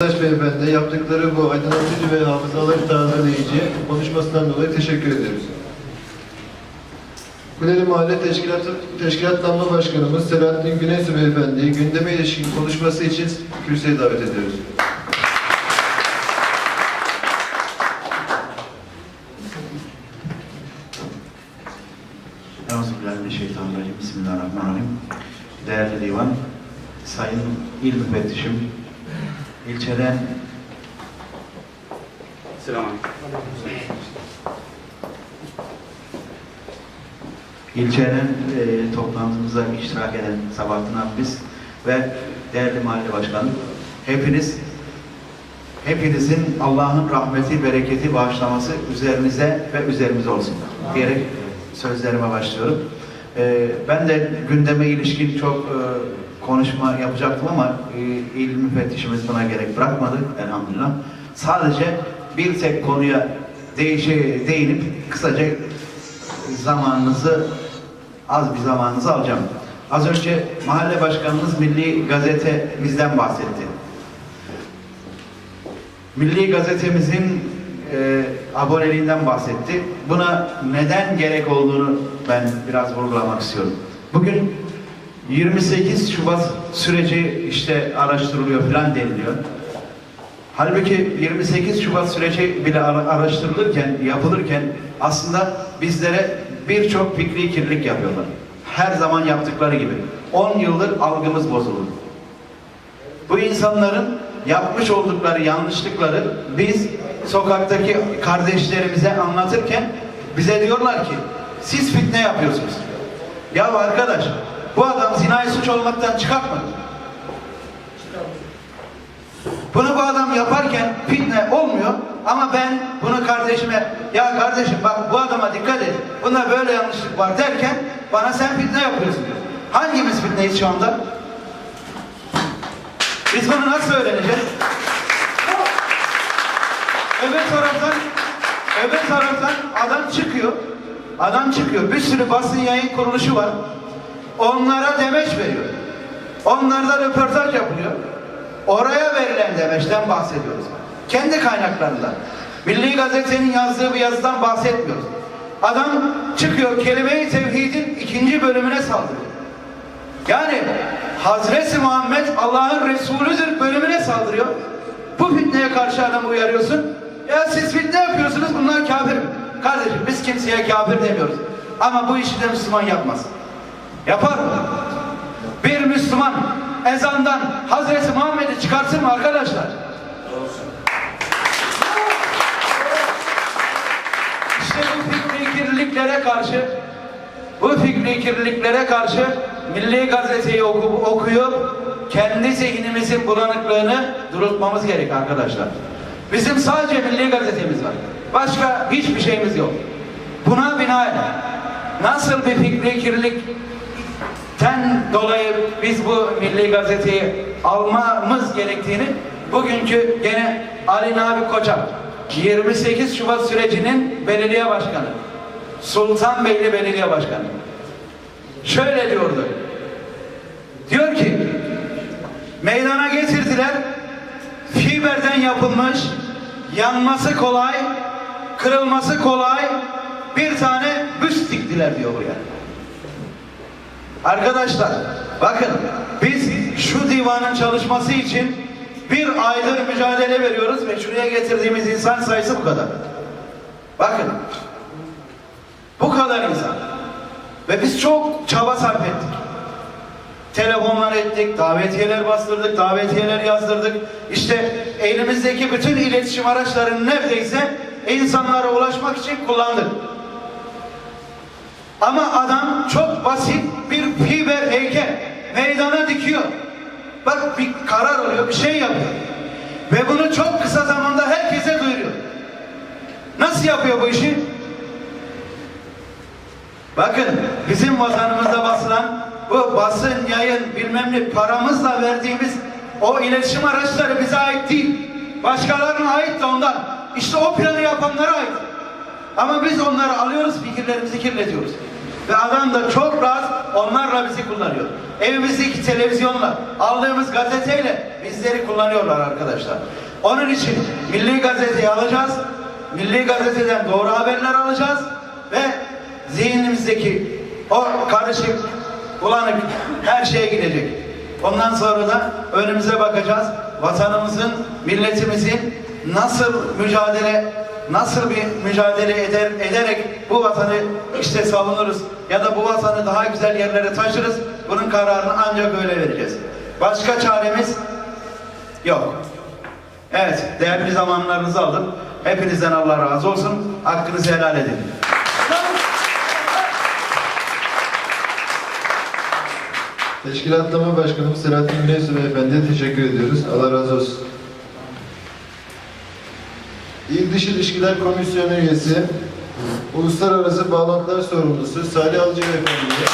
Taş Beyefendi yaptıkları bu aydınlatıcı ve hafızaları tazeleyici konuşmasından dolayı teşekkür ediyoruz. Kuleli Mahalle Teşkilatı, Teşkilatlanma Başkanımız Selahattin Güneysu Beyefendi'yi gündeme ilişkin konuşması için kürsüye davet ediyoruz. Bismillahirrahmanirrahim. Değerli divan, sayın il müfettişim, ilçeden Selamünaleyküm. ilçenin e, toplantımıza iştirak eden Sabahattin abimiz ve değerli mahalle başkanım, hepiniz hepinizin Allah'ın rahmeti, bereketi, bağışlaması üzerinize ve üzerimize olsun diyerek sözlerime başlıyorum. E, ben de gündeme ilişkin çok e, konuşma yapacaktım ama e, il müfettişimiz buna gerek bırakmadı elhamdülillah. Sadece bir tek konuya değişe, değinip kısaca zamanınızı az bir zamanınızı alacağım. Az önce mahalle başkanımız Milli Gazetemizden bahsetti. Milli Gazetemizin e, aboneliğinden bahsetti. Buna neden gerek olduğunu ben biraz vurgulamak istiyorum. Bugün 28 Şubat süreci işte araştırılıyor falan deniliyor. Halbuki 28 Şubat süreci bile ara- araştırılırken, yapılırken aslında bizlere birçok fikri kirlilik yapıyorlar. Her zaman yaptıkları gibi. 10 yıldır algımız bozuldu. Bu insanların yapmış oldukları yanlışlıkları biz sokaktaki kardeşlerimize anlatırken bize diyorlar ki siz fitne yapıyorsunuz. Ya arkadaş bu adam zinayı suç olmaktan çıkartmadı. Bunu bu adam yaparken fitne olmuyor ama ben bunu kardeşime ya kardeşim bak bu adama dikkat et. Bunda böyle yanlışlık var derken bana sen fitne yapıyorsun diyor. Hangimiz fitneyiz şu anda? Biz bunu nasıl öğreneceğiz? Öbür taraftan öbür taraftan adam çıkıyor. Adam çıkıyor. Bir sürü basın yayın kuruluşu var. Onlara demeç veriyor. Onlardan röportaj yapılıyor. Oraya verilen demeçten bahsediyoruz. Kendi kaynaklarından. Milli Gazete'nin yazdığı bir yazıdan bahsetmiyoruz. Adam çıkıyor kelime-i tevhidin ikinci bölümüne saldırıyor. Yani Hazreti Muhammed Allah'ın Resulüdür bölümüne saldırıyor. Bu fitneye karşı adamı uyarıyorsun. Ya siz fitne yapıyorsunuz bunlar kafir? Kardeşim biz kimseye kafir demiyoruz. Ama bu işi de Müslüman yapmaz. Yapar mı? Bir Müslüman ezandan Hazreti Muhammed'i çıkarsın mı arkadaşlar? İşte bu fikri kirliliklere karşı bu fikri kirliliklere karşı Milli Gazete'yi oku, okuyup kendi zihnimizin bulanıklığını durultmamız gerek arkadaşlar. Bizim sadece Milli Gazetemiz var. Başka hiçbir şeyimiz yok. Buna binaen nasıl bir fikri kirlilikten dolayı biz bu Milli Gazete'yi almamız gerektiğini bugünkü gene Ali Nabi Koçak 28 Şubat sürecinin belediye başkanı Sultanbeyli Belediye Başkanı şöyle diyordu. Diyor ki meydana getirdiler fiberden yapılmış yanması kolay kırılması kolay bir tane büst diktiler diyor buraya. Arkadaşlar bakın biz şu divanın çalışması için bir aydır mücadele veriyoruz ve şuraya getirdiğimiz insan sayısı bu kadar. Bakın bu kadar insan. Ve biz çok çaba sarf ettik. Telefonlar ettik, davetiyeler bastırdık, davetiyeler yazdırdık. İşte elimizdeki bütün iletişim araçlarını neredeyse insanlara ulaşmak için kullandık. Ama adam çok basit bir fiber heykel meydana dikiyor. Bak bir karar alıyor, bir şey yapıyor. Ve bunu çok kısa zamanda herkese duyuruyor. Nasıl yapıyor bu işi? Bakın bizim vatanımızda basılan bu basın, yayın, bilmem ne paramızla verdiğimiz o iletişim araçları bize ait değil. Başkalarına ait de ondan. İşte o planı yapanlara ait. Ama biz onları alıyoruz, fikirlerimizi kirletiyoruz. Ve adam da çok rahat onlarla bizi kullanıyor. Evimizdeki televizyonla, aldığımız gazeteyle bizleri kullanıyorlar arkadaşlar. Onun için Milli Gazete'yi alacağız. Milli Gazete'den doğru haberler alacağız ve zihnimizdeki o karışık, bulanık her şeye gidecek. Ondan sonra da önümüze bakacağız. Vatanımızın, milletimizin nasıl mücadele nasıl bir mücadele eder, ederek bu vatanı işte savunuruz ya da bu vatanı daha güzel yerlere taşırız. Bunun kararını ancak öyle vereceğiz. Başka çaremiz yok. Evet, değerli zamanlarınızı aldım. Hepinizden Allah razı olsun. Hakkınızı helal edin. Teşkilatlama Başkanımız Selahattin Güneysu Beyefendi'ye teşekkür ediyoruz. Allah razı olsun. İl Dışı İlişkiler Komisyonu üyesi, Uluslararası Bağlantılar Sorumlusu Salih Alıcı Beyefendi'ye